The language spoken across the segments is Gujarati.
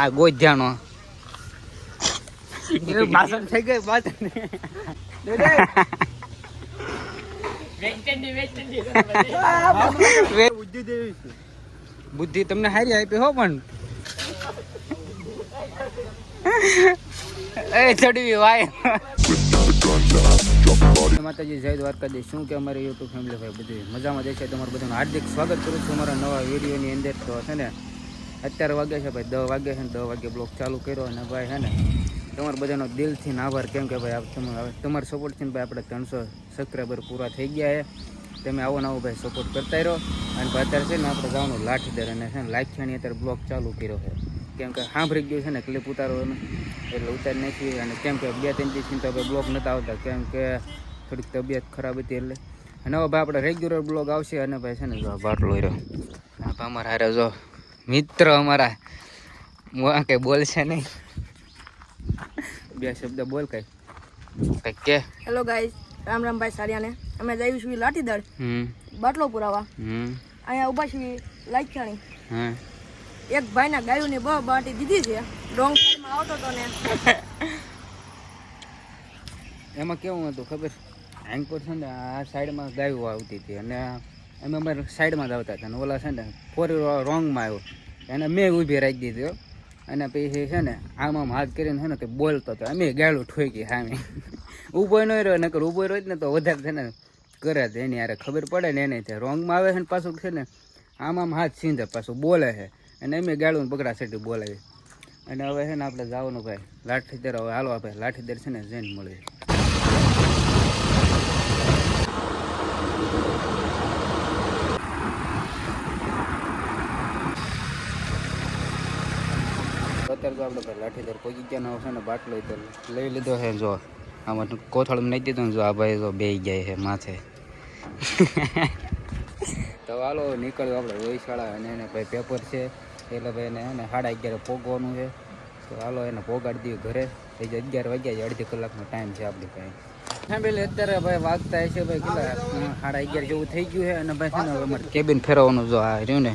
આ ગોધ્યાનો. ભાષણ થઈ ગયું ભાષણ બુદ્ધિ તમને હારી આપી હો પણ. એ ચડવી વાય. માતાજી જય દ્વારકાધીશ. શું કે અમારી યુટ્યુબ ફેમિલી ભાઈ બધી? મજામાં દેખાય તમારું બધાનું હાર્દિક સ્વાગત કરું છું અમારા નવા વિડીયોની અંદર તો છે ને? અત્યારે વાગ્યા છે ભાઈ દસ વાગ્યા છે ને દસ વાગે બ્લોક ચાલુ કર્યો અને ભાઈ છે ને, તમારા બધાનો દિલથી આભાર કેમ કે ભાઈ તમે તમારા સપોર્ટથી ભાઈ આપણે ત્રણસો સબસ્ક્રાઈબર પૂરા થઈ ગયા છે. તમે આવો નવો ભાઈ સપોર્ટ કરતા રહ્યો. અને અત્યારે છે ને આપણે જવાનું લાઠીદર અને છે ને લાઠિયાની અત્યારે બ્લોક ચાલુ કર્યો છે. કેમ કે સાંભળી ગયું છે ને ક્લિપ ઉતારો એટલે ઉતારી નાખી અને કેમ કે બે ત્રણ દિવસથી તો બ્લોગ નહોતા આવતા, કેમ કે થોડીક તબિયત ખરાબ હતી એટલે. અને હવે ભાઈ આપણે રેગ્યુલર બ્લોગ આવશે અને ભાઈ છે ને જો બાટલો રહ્યો. અમારા હારે જો મિત્ર અમારા કઈ બોલશે નહીં. બે શબ્દ બોલ કઈ. કઈ કે. હેલો ગાઈસ રામ રામભાઈ સારિયાને. અમે જઈએ છીએ લાઠીદળ હમ. બાટલો પુરાવા. હમ. અહીંયા ઊભા છીએ હા એક ભાઈના ને બ બાટી દીધી છે. ડોંગ સાઈડમાં આવતો તો ને. એમાં કેવું હતું ખબર? એન્કોર છે ને આ સાઈડમાં ગાયું આવતી હતી અને અમે અમારે સાઈડમાં જ આવતા હતા અને ઓલા છે ને ફોર રોંગમાં આવ્યો. એને મેં ઊભી રાખી દીધો અને પછી છે ને, આમ આમ હાથ કરીને છે ને તે બોલતો હતો. અમે ગાળું ઠોકી સામે. ઊભો ન રહ્યો, નકર ઊભો રહ્યો ને તો વધારે છે ને કરે જ એની યારે ખબર પડે ને એને તે રોંગમાં આવે છે ને પાછું છે ને, આમ આમ હાથ સીંધે પાછું બોલે છે. અને અમે ગાળું પકડા સેટી બોલાવી અને હવે છે ને આપણે જવાનું ભાઈ, લાઠીદર, હવે હાલો આપણે લાઠીદર છે ને જઈને મળીએ. તો આપણે ભાઈ લાઠીદર પહોંચી ગયા છે ને બાટલો તો લઈ લીધો છે જો. આમાં કોથળમાં નાખી દીધો ને જો આ ભાઈ તો બે ગયા છે માથે. તો હાલો, નીકળ્યો આપણે રોહિશાળા અને એને ભાઈ પેપર છે. એટલે ભાઈ એને એને સાડા અગિયારે પોગવાનું છે. તો હાલો એને પોગાડી દઈએ ઘરે. જાય અગિયાર વાગ્યા અડધી કલાકનો ટાઈમ છે આપણી હા ફેમિલી અત્યારે ભાઈ વાગતા છે ભાઈ કેટલા? સાડા અગિયાર જેવું થઈ ગયું છે અને ભાઈ છે ને કેબિન ફેરવવાનું જો આ રહ્યું ને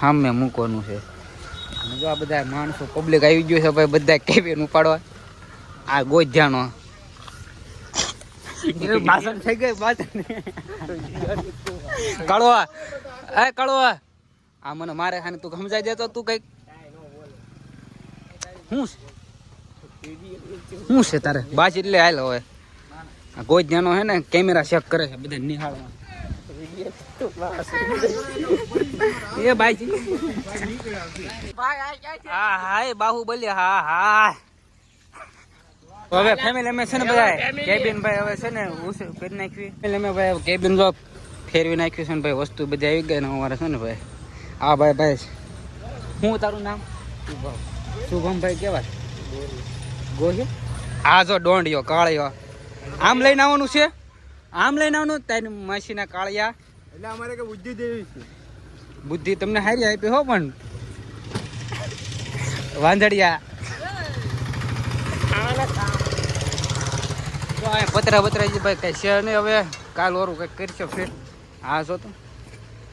સામે મૂકવાનું છે. જો આ બધા માણસો પબ્લિક આવી ગયું છે ભાઈ બધા કેબિન ઉપાડવા. આ ગોધ્યાનો. ભાષણ થઈ ગયું ભાષણ કડવા. એ કડવા. આ મને મારે ખાને તું સમજાઈ દેતો તું કંઈક. શું છે? શું છે તારે? બાજ એટલે હાલ હવે. આ ગોધ્યાનો હે ને કેમેરા ચેક કરે છે બધા નિહાળમાં હા હા હા. બધા ફેરવી નાખ્યું છે ને ભાઈ, વસ્તુ બધી આવી ગઈ ને અમારે છે ને ભાઈ. હા ભાઈ ભાઈ શું તારું નામ? શુભમ. ભાઈ કેવા? ગોહ્યો આ જો દોંડિયો કાળિયો. આમ લઈને આવવાનું છે? આમ લઈને આવવાનું તારી માસીના કાળિયા. એટલે અમારે કે બુદ્ધિ દેવી છે. બુદ્ધિ તમને હારી આપી હો પણ. વાંદડિયા. તો પતરા પતરા જે ભાઈ કઈ છે નહીં હવે. કાલ ઓરું કઈ કરશો ફેર. હા છો તો.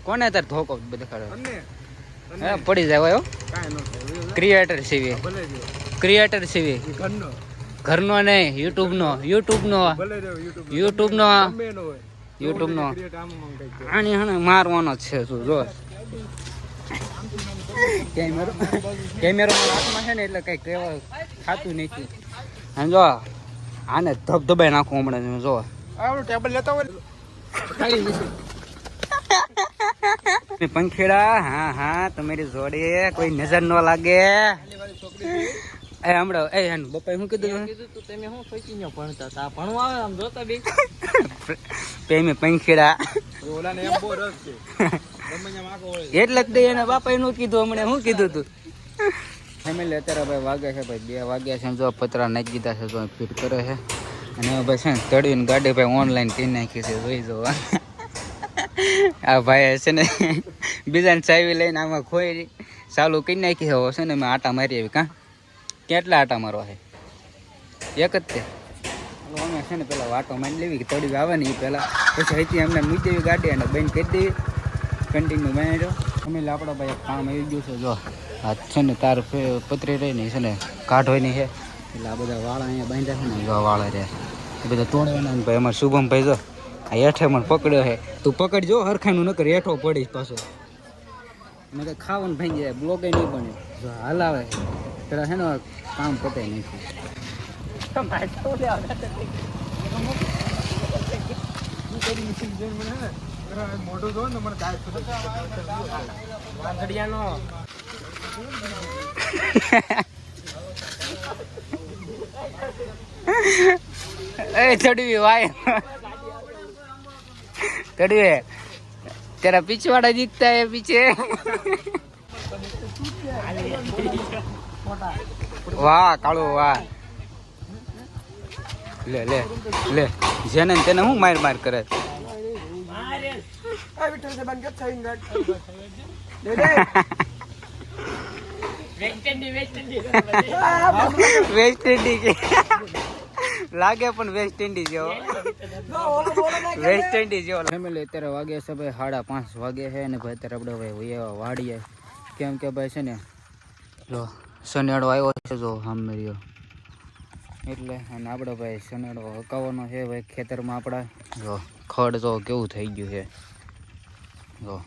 કોને તાર ધોકો દેખાડો અમને પડી જાય ક્રિએટર સીવી ક્રિએટર સીવી ઘરનો. ઘરનો નહીં યુટ્યુબનો યુટ્યુબનો યુટ્યુબનો. યુટ્યુબનો. આની હણે મારવાનો છે શું જો. કેમેરો કેમેરો હાથમાં છે ને એટલે કંઈક થતું નથી અને જો આને ધબધબાઈ નાખું હમણાં જો ટેબલ લેતા હોય પંખેડા હા હા તમારી જોડે કોઈ નજર ન લાગે. એ હમણાં એ હેન બપ્પાએ શું કીધું તમે શું સોચી ન ભણતા તા ભણવા આવે આમ જોતા બી પેમે પંખેડા. ઓલાને એમ બહુ રસ છે. એટલે જ દે એના બાપાએ નું કીધું હમણાં શું કીધું તું? ફેમિલી અત્યારે ભાઈ વાગે છે ભાઈ બે વાગ્યા છે જો પતરા નાખી દીધા છે તો ફિટ કરે છે. અને ભાઈ છે ને તળીને ગાડી ભાઈ ઓનલાઈન કરી નાખી છે જોઈ જો આ ભાઈ છે ને બીજાને ચાવી લઈને આમાં ખોઈ ચાલુ કરી નાખી છે હવે છે ને મેં આટા મારી આવી કાં? કેટલા આટા મારવા છે? એક જ તે. અમે છે ને પેલા વાટો માંડી લેવી કે તળી આવે ને એ પહેલાં પછી અહીંથી અમને મૂકી દેવી ગાડી અને બંધ કરી દેવી. કન્ટિન્યુ દો અમે એટલે ભાઈ કામ આવી ગયું છે, જો. આ છે ને તાર પતરી રહી ને છે ને કાઢવાની છે. એટલે આ બધા વાળા અહીંયા બાંધ્યા છે ને જો વાળા રહે એ બધા તોડવાના ભાઈ. અમારે શુભમભાઈ જો, આ હેઠે મને પકડ્યો છે. તું પકડજો હરખાનું, નકર હેઠો પડીશ પાછો. મેં તો ખાવાનું ભાઈ જાય બ્લોકે નહીં બન્યો હલાવે પેલા છે ને કામ એ ચડવી વાય. ચડવે. તારા પીછવાડા જીતતા એ પીછે. વાહ, કાળો, વાહ. લે લે લે, જેને તેને હું માર માર કરે? વેસ્ટ ઇન્ડિઝ લાગે પણ વેસ્ટ ઇન્ડિઝ જેવો. વેસ્ટ ઇન્ડિઝ જેવો. ફેમિલી અત્યારે વાગે છે ભાઈ સાડા પાંચ વાગે છે અને ભાઈ અત્યારે આપણે ભાઈ વાડીએ. કેમ કે ભાઈ છે ને જો શનિયાળો આવ્યો છે જો સામે રહ્યો. એટલે અને આપણે ભાઈ શનિયાળો હકાવવાનો છે ભાઈ ખેતરમાં આપણા. જો, ખડ તો કેવું થઈ ગયું છે. જો.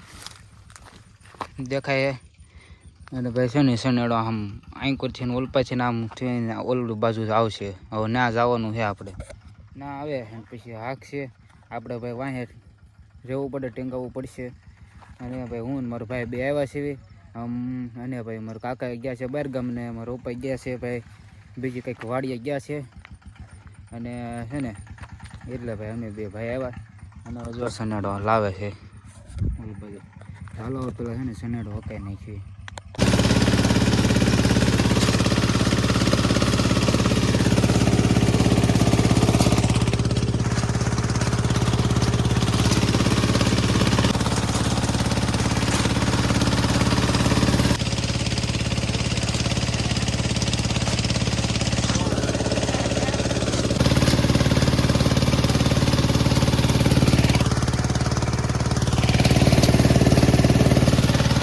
દેખાય અને ભાઈ છે ને શનિયાળો આમ આંકોર છે ને ઓલપા છે ને આમ થઈને ઓલડી બાજુ આવશે. હવે ના જવાનું છે આપણે. ના આવે પછી હાંકશે આપણે ભાઈ વાંહે રહેવું પડે, ટેંગાવવું પડશે. અને ભાઈ હું મારો ભાઈ બે આવ્યા છે આમ, અને ભાઈ મારા કાકા ગયા છે બહાર ગામને મારા પપ્પા ગયા છે ભાઈ. બીજી કંઈક વાડીએ ગયા છે. અને છે ને, એટલે ભાઈ અમે બે ભાઈ આવ્યા. અને હજુ સનેડો લાવે છે. ચાલો પેલો છે ને સનેડો હકાઈ નાખીએ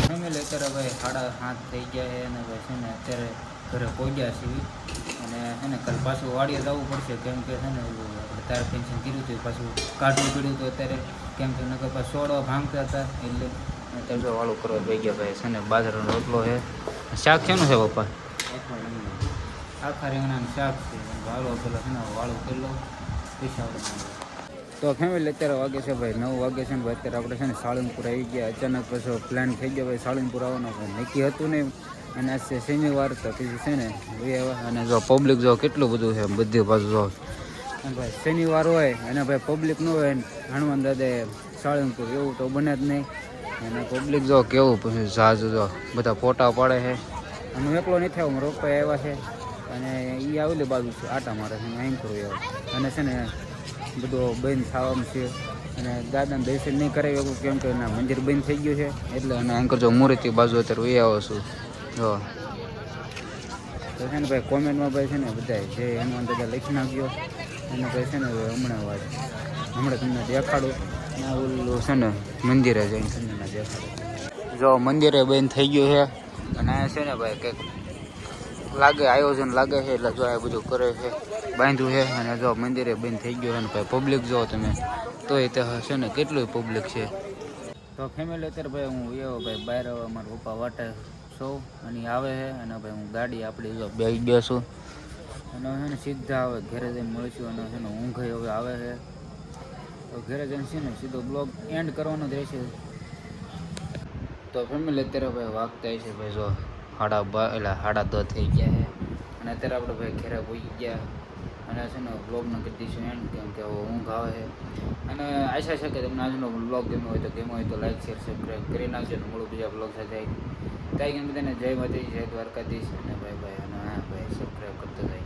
ફેમિલી અત્યારે ભાઈ સાડા સાત થઈ ગયા છે અને ભાઈ છે ને અત્યારે ઘરે પહોંચ્યા છીએ અને છે ને કાલ પાછું વાડીએ જવું પડશે. કેમ કે છે ને આપણે તાર પેન્શન કર્યું હતું પાછું કાઢવું પડ્યું હતું અત્યારે. કેમ કે નકર પાછું સોડવા ભાંગતા હતા એટલે અત્યારે જો વાળું કરવા ભાઈ ગયા ભાઈ. છે ને બાજરાનો રોટલો છે. શાક છે ને છે પપ્પા આખા રીંગણાનું શાક છે. વાળો પેલો છે ને વાળું કરી પૈસા તો ફેમિલી અત્યારે વાગે છે ભાઈ નવ વાગે છે ને અત્યારે આપણે છે ને સાળંગપુર આવી ગયા. અચાનક પછી પ્લાન થઈ ગયો ભાઈ સાળંગપુર આવવાનો. નક્કી હતું નહીં. અને આજ છે શનિવાર તો પછી છે ને એ અને જો પબ્લિક જો કેટલું બધું છે બધી બાજુ જો. ભાઈ શનિવાર હોય, અને ભાઈ પબ્લિક ન હોય હનુમાન દાદા સાળંગપુર એવું તો બને જ નહીં. અને પબ્લિક જો કેવું પછી જાજુ જો, બધા ફોટા પાડે છે. અને હું એકલો નથી આવ્યો પપ્પા આવ્યા છે. અને એ આવેલી બાજુ છે, આટા મારે છે, અહીં કરું એવું અને છે ને, બધું બંધ થવાનું છે. અને દાદાને દર્શન નહીં કરાવી એવું કેમ કે મંદિર બંધ થઈ ગયું છે. એટલે અને અંકર જો મૂર્તિ બાજુ અત્યારે વહી આવો છું. તો છે ને ભાઈ કોમેન્ટમાં ભાઈ છે ને બધા જે હનુમાન દાદા લખી નાખ્યો. એને ભાઈ છે ને હમણાં વાત હમણાં તમને દેખાડું. ના ઓલું છે ને મંદિરે જઈને તમને દેખાડું. જો મંદિરે બંધ થઈ ગયું છે. અને આ છે ને ભાઈ કંઈક લાગે આયોજન લાગે છે એટલે જો આ બધું કરે છે બાંધ્યું છે. અને જો મંદિરે બંધ થઈ ગયું છે અને ભાઈ પબ્લિક જો તમે તોય તે છે ને કેટલું પબ્લિક છે. તો ફેમિલી અત્યારે ભાઈ હું એવો ભાઈ બહાર આવે મારા પપ્પા વાટે. સૌ અને આવે છે અને ભાઈ હું ગાડી આપણી જો બે બેસું. અને છે ને સીધા આવે ઘરે જઈને મળીશું અને છે ને ઊંઘ હવે આવે છે. તો ઘરે જઈને છે ને સીધો બ્લોગ એન્ડ કરવાનો જ રહેશે. તો ફેમિલી અત્યારે ભાઈ વાગતા છે ભાઈ જો હાડા બા એટલે હાડા દસ થઈ ગયા છે. અને અત્યારે આપણે ભાઈ ઘરે પહોંચી ગયા. અને છે ને બ્લોગને કરી દઈશું એન્ડ કેમ કે હવે ઊંઘ આવે છે. અને આશા છે કે તમને આજનો બ્લોગ ગમ્યો હોય તો ગમ્યો હોય તો લાઈક શેર સબસ્ક્રાઈબ કરી નાખજો અને મળું બીજા બ્લોગ સાથે. કાંઈ ગમે તેને જય માતાજી, જય દ્વારકાધીશ. અને ભાઈ ભાઈ, અને હા ભાઈ સબસ્ક્રાઈબ કરતો જાય.